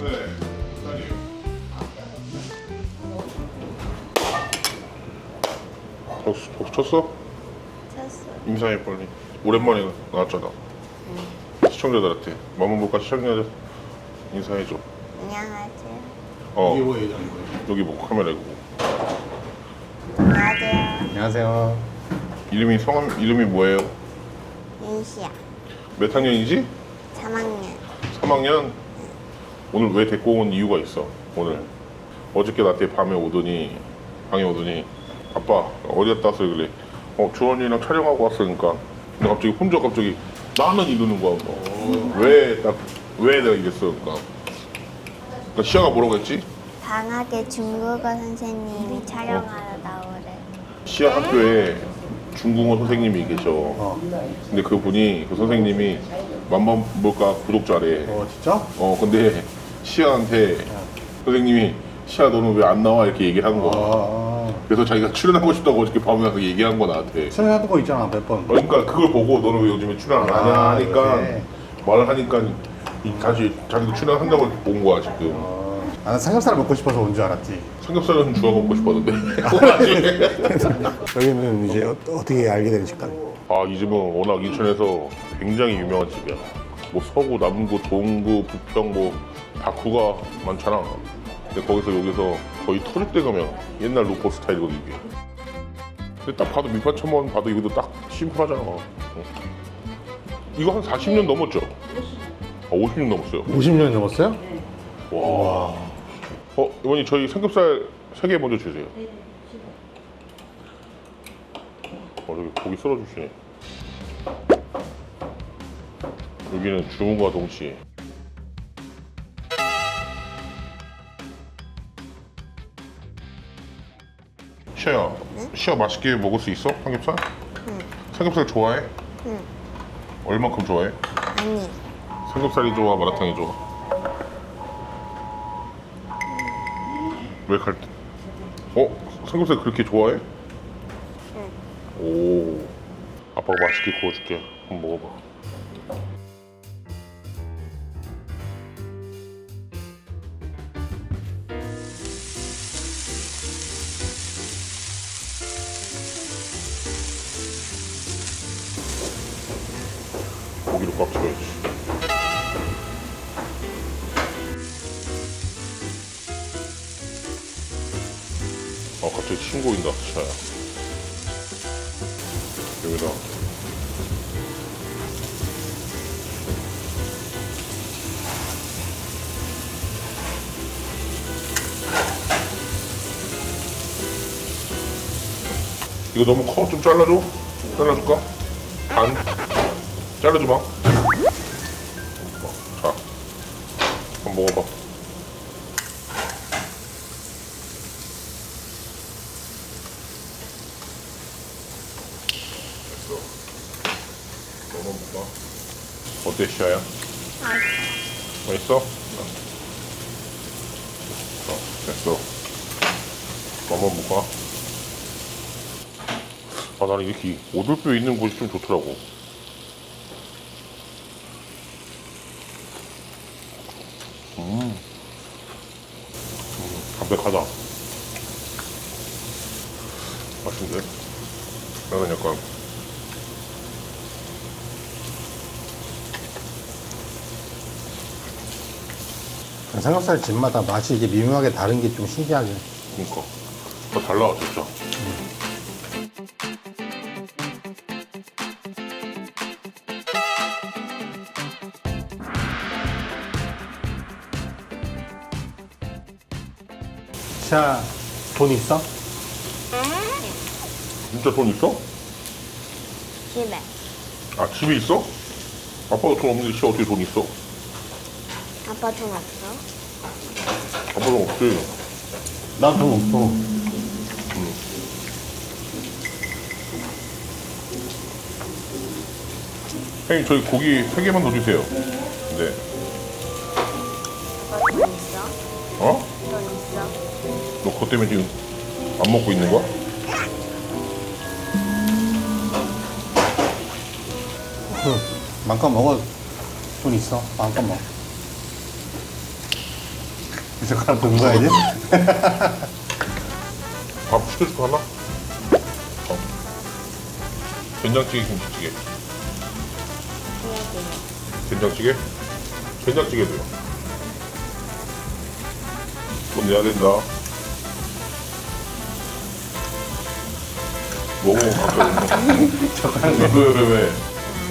네, 사장님. 박수, 박수 쳤어? 쳤어. 인사해 빨리. 오랜만에 나왔잖아. 시청자들한테 마문볼까 시청자들 인사해줘. 안녕하세요. 어 이게 거? 여기 뭐 카메라 이거. 안녕하세요. 안녕하세요. 이름이 성함 이름이 뭐예요? 윤시야. 몇 학년이지? 3학년. 3학년. 오늘 왜 데리고 온 이유가 있어. 오늘 어저께 나한테 밤에 오더니 방에 오더니 아빠 어디 갔다 왔어 그래. 어 주원이랑 촬영하고 왔으니까. 근데 갑자기 혼자 갑자기 나는 이러는 거야. 어, 왜딱 왜 내가 이랬어 그러니까. 그러니까 시아가 뭐라고 했지? 방학에 중국어 선생님이 촬영하러 나오래. 시아 학교에 중국어 선생님이 계셔. 어, 근데 그분이 그 선생님이 만만 볼까 구독자래. 어 진짜? 어 근데 시아한테 선생님이 시아 너는 왜 안 나와 이렇게 얘기를 한 거야. 아, 그래서 자기가 출연하고 싶다고 어저께 밤에 가서 얘기한 거 나한테. 출연하던 거 있잖아 몇 번. 그러니까 그걸 보고 너는 왜 요즘에 출연 안 하냐 아, 하니까 그래. 말을 하니까 이- 다시 자기도 출연한다고 온 거야 지금. 어, 나는 삼겹살 먹고 싶어서 온 줄 알았지. 삼겹살은 주워 먹고 싶었는데. 여기는 이제 어, 어떻게 알게 된 식당? 아 이 집은 워낙 인천에서 굉장히 유명한 집이야. 뭐 서구, 남구, 동구, 부평 뭐 다쿠가 많잖아. 근데 거기서 여기서 거의 터줏대 가면 옛날 로코 스타일이거든 이게. 근데 딱 봐도 밑반찬만 봐도 이것도 딱 심플하잖아. 어. 이거 한 40년 넘었죠? 아, 50년 넘었어요. 50년 넘었어요? 와. 어, 이모님 저희 삼겹살 3개 먼저 주세요. 어, 여기 고기 썰어 주시네. 여기는 주문과 동시에. 시아 맛있게 먹을 수 있어? 삼겹살? 삼겹살 좋아해? 응. 얼만큼 좋아해? 아니. 삼겹살이 좋아, 마라탕이 좋아? 왜 갈 때? 어? 삼겹살 그렇게 좋아해? 오. 아빠가 맛있게 구워줄게. 한번 먹어봐. 채워야지. 아 갑자기 침 고인다 차야 여기다 이거 너무 커? 좀 잘라줘? 잘라줄까? 반? 잘라줘 봐. 먹어봐. 됐어. 먹어볼까? 어때, 시아야? 맛있어? 어, 됐어. 먹어볼까? 아, 나는 이렇게 오돌뼈 있는 곳이 좀 좋더라고. 담백하다. 맛있는데? 나는 약간 삼겹살 집마다 맛이 이게 미묘하게 다른 게 좀 신기하게. 그니까 다 달라 진짜. 자, 돈 있어? 진짜 돈 있어? 집에. 아 집에 있어? 아빠가 돈 없는데 씨 어떻게 돈 있어? 아빠 돈 없어? 아빠 돈 없지. 난돈 없어. 형님 저희 고기 세 개만 더 주세요. 네. 아빠 돈 있어? 어? 돈 있어? 너 그것 때문에 지금 안 먹고 있는 거야? 맘껏 먹어. 돈 있어. 마음껏 먹어. 이 젓가락 든 거야, 이제? 밥 시켜줄까 하나? 어. 된장찌개 김치찌개 된장찌개? 된장찌개도요 돈 내야 된다. 먹으면 갑자기 젓가락 왜, 왜, 왜, 왜?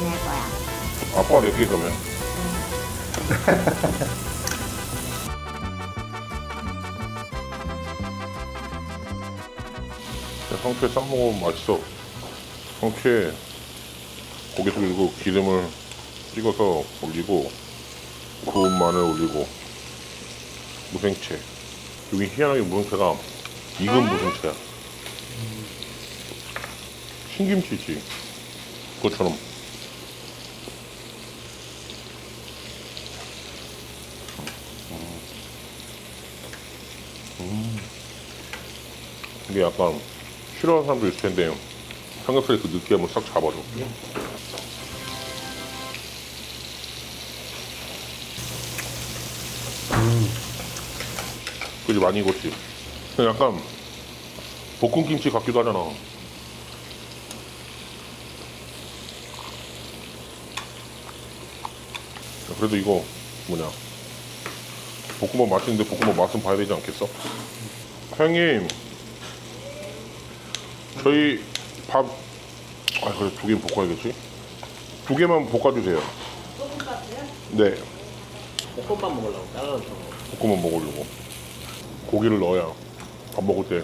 안할 거야. 아빠가 낼게 그러면. 야, 상추에 싸 먹으면 맛있어. 상추에 고기 돌리고 기름을 찍어서 올리고 구운 마늘 올리고 무생채 여기 희한하게 무생채가 익은 무생채야. 신김치지. 그것처럼. 이게 약간 싫어하는 사람도 있을 텐데 삼겹살의 그 느끼함을 싹 잡아줘. 그지 많이 익었지. 약간 볶음 김치 같기도 하잖아. 그래도 이거 뭐냐 볶음밥 맛있는데 볶음밥 맛은 봐야 되지 않겠어? 사장님 저희 밥, 아, 그래, 두 개 볶아야겠지? 두 개만 볶아주세요. 네, 볶음밥 먹으려고 잘라서 볶음만 먹으려고. 고기를 넣어야 밥 먹을 때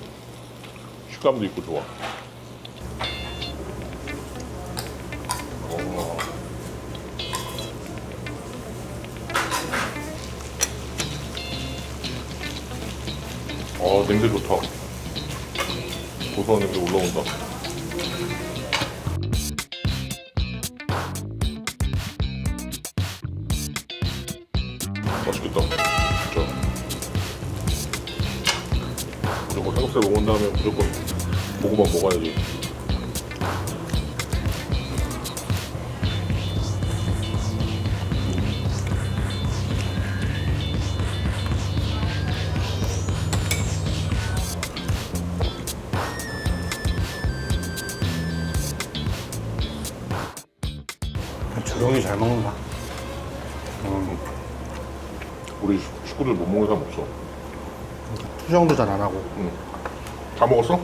식감도 있고 좋아. 어, 냄새 좋다. 고소한 냄새 올라온다. 삼겹살 먹은 다음에 무조건 고구마 먹어야지. 조용히 잘 먹는다. 우리 식구들 못 먹는 사람 없어. 투정도 잘 안 하고. 응. 다 먹었어?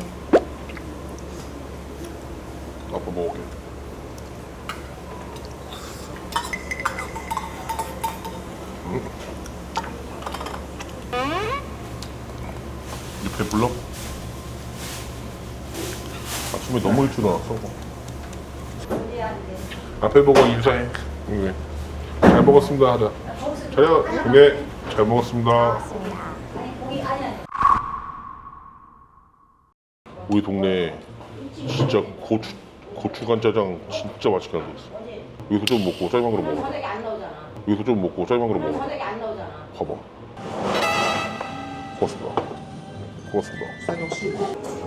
아빠 먹을게. 응? 이 배불러? 아침에 너무 일찍 일어났어. 앞에 보고 인사해. 응. 잘 먹었습니다 하자. 자요. 네. 잘 먹었습니다. 우리 동네에 진짜 고추 고추간 짜장 진짜 맛있게 하는 데 있어. 여기서 좀 먹고 짜장으로 먹어. 저녁에 안 나오잖아. 여기서 좀 먹고 짜장으로 먹어. 저녁에 안 나오잖아. 봐봐. 고맙습니다. 고맙습니다.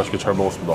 맛있게 잘 먹었습니다.